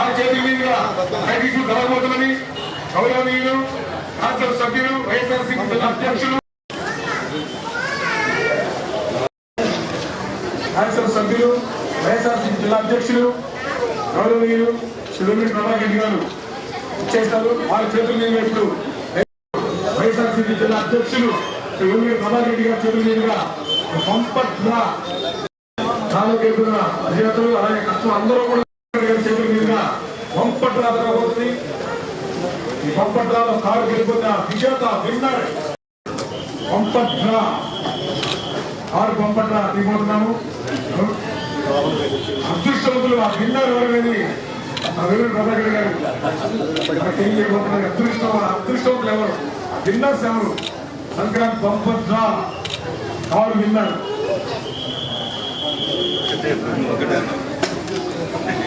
వారి చేతుల మీదుగా బయటికి జరగబోతున్నది గౌరవనీయులు రాజ్యసభ సభ్యులు వైఎస్ఆర్సీపీ జిల్లా అధ్యక్షులు రాజ్యసభ సభ్యులు వైఎస్ఆర్సీపీ జిల్లా అధ్యక్షులు గౌరవనీయులు శ్రీ ప్రభాకర్ గారు ఇచ్చేస్తారు వారి చేతుల మీద ఇప్పుడు వైఎస్ఆర్సీపీ జిల్లా అధ్యక్షులు శ్రీ ప్రభాకర్ రెడ్డి గారి చేతుల మీదుగా పంపట్ల తాలూకేతున్న అధినేతలు అలాగే కష్టం అందరూ కూడా గారి చేతుల మీదుగా పంపట్ల జరగబోతుంది ఈ పంపట్లలో కారు గెలిపోతే ఆ విజేత విన్నర్. పంపట్ల కారు పంపట్ల దిగిపోతున్నాము అదృష్టవంతులు ఆ విన్నర్ ఎవరనేది ఆ వెలుగు ప్రభాకర్ గారు. ఇక్కడ తెలియజేయబోతున్నారు అదృష్టం అదృష్టవంతులు ఎవరు? విన్నర్స్ ఎవరు? సంక్రాంతి పంపట్ల కారు విన్నర్.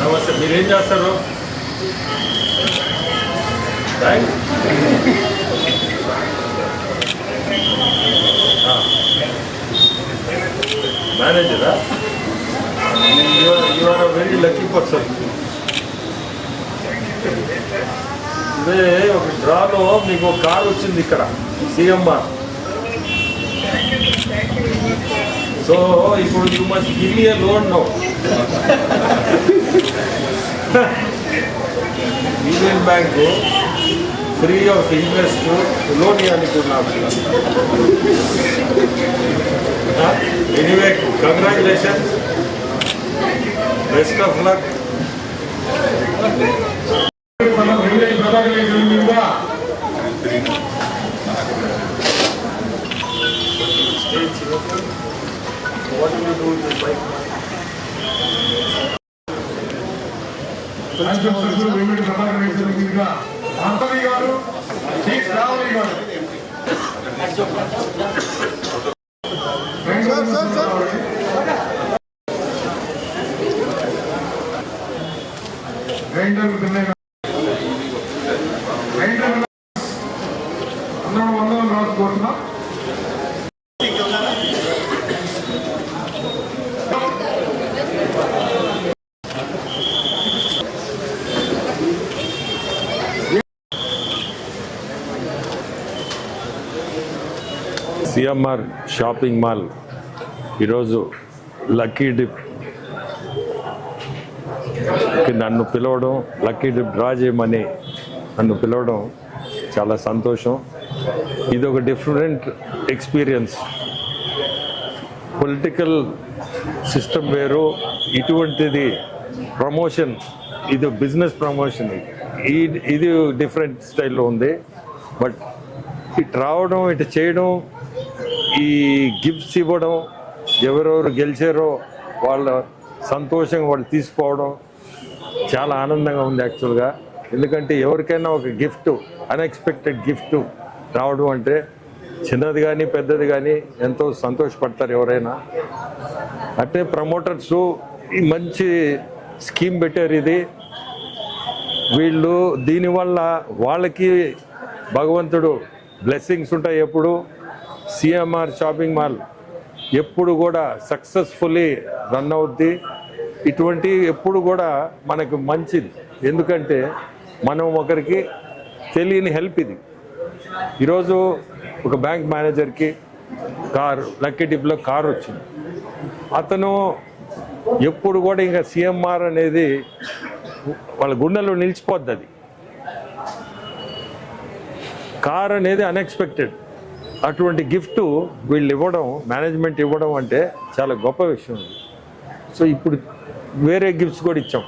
నమస్తే మీరేం చేస్తారు? Thank మేనేజరా you are very lucky person ఇదే ఒక డ్రాలో మీకు ఒక కార్ వచ్చింది ఇక్కడ సిఎంఆర్. సో ఇప్పుడు you must give me loan no union bank free of interest loan ఇవ్వాలనుకున్నాను నాకు anyway congratulation best of luck గారు శ్రావణి గారు అందరం వందలు రాసుకోతున్నాం సిఎంఆర్ షాపింగ్ మాల్ ఈరోజు లక్కీ డిప్ నన్ను పిలవడం లక్కీ డిప్ డ్రా చేయమని నన్ను పిలవడం చాలా సంతోషం. ఇది ఒక డిఫరెంట్ ఎక్స్పీరియన్స్ పొలిటికల్ సిస్టమ్ వేరు ఇటువంటిది ప్రమోషన్ ఇది బిజినెస్ ప్రమోషన్ ఈ ఇది డిఫరెంట్ స్టైల్లో ఉంది. బట్ ఇటు రావడం ఇటు చేయడం ఈ గిఫ్ట్స్ ఇవ్వడం ఎవరెవరు గెలిచారో వాళ్ళ సంతోషంగా వాళ్ళు తీసుకోవడం చాలా ఆనందంగా ఉంది యాక్చువల్గా. ఎందుకంటే ఎవరికైనా ఒక గిఫ్ట్ అన్ఎక్స్పెక్టెడ్ గిఫ్ట్ రావడం అంటే చిన్నది కానీ పెద్దది కానీ ఎంతో సంతోషపడతారు ఎవరైనా. అంటే ప్రమోటర్స్ ఈ మంచి స్కీమ్ పెట్టారు ఇది. వీళ్ళు దీనివల్ల వాళ్ళకి భగవంతుడు బ్లెస్సింగ్స్ ఉంటాయి ఎప్పుడు. సిఎంఆర్ షాపింగ్ మాల్ ఎప్పుడు కూడా సక్సెస్ఫుల్లీ రన్ అవుద్ది. ఇటువంటి ఎప్పుడు కూడా మనకు మంచిది. ఎందుకంటే మనం ఒకరికి తెలియని హెల్ప్ ఇది. ఈరోజు ఒక బ్యాంక్ మేనేజర్కి కారు లక్కీ డిప్లో కారు వచ్చింది. అతను ఎప్పుడు కూడా ఇంకా సిఎంఆర్ అనేది వాళ్ళ గుండెలో నిలిచిపోద్ది అది కార్ అనేది అన్ఎక్స్పెక్టెడ్ అటువంటి గిఫ్ట్ వీళ్ళు ఇవ్వడం మేనేజ్మెంట్ ఇవ్వడం అంటే చాలా గొప్ప విషయం సో ఇప్పుడు వేరే గిఫ్ట్స్ కూడా ఇచ్చాం.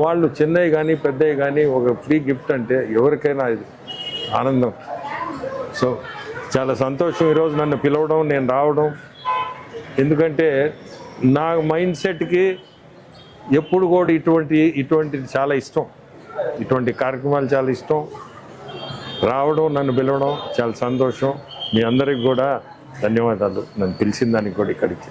వాళ్ళు చిన్నవి కానీ పెద్దవి కానీ ఒక ఫ్రీ గిఫ్ట్ అంటే ఎవరికైనా ఇది ఆనందం. సో చాలా సంతోషం ఈరోజు నన్ను పిలవడం నేను రావడం. ఎందుకంటే నా మైండ్ సెట్కి ఎప్పుడు కూడా ఇటువంటి ఇటువంటిది చాలా ఇష్టం. ఇటువంటి కార్యక్రమాలు చాలా ఇష్టం. రావడం నన్ను పిలవడం చాలా సంతోషం. మీ అందరికి కూడా ధన్యవాదాలు. నన్ను పిలిచిన దానికి కూడా ఇక్కడికి.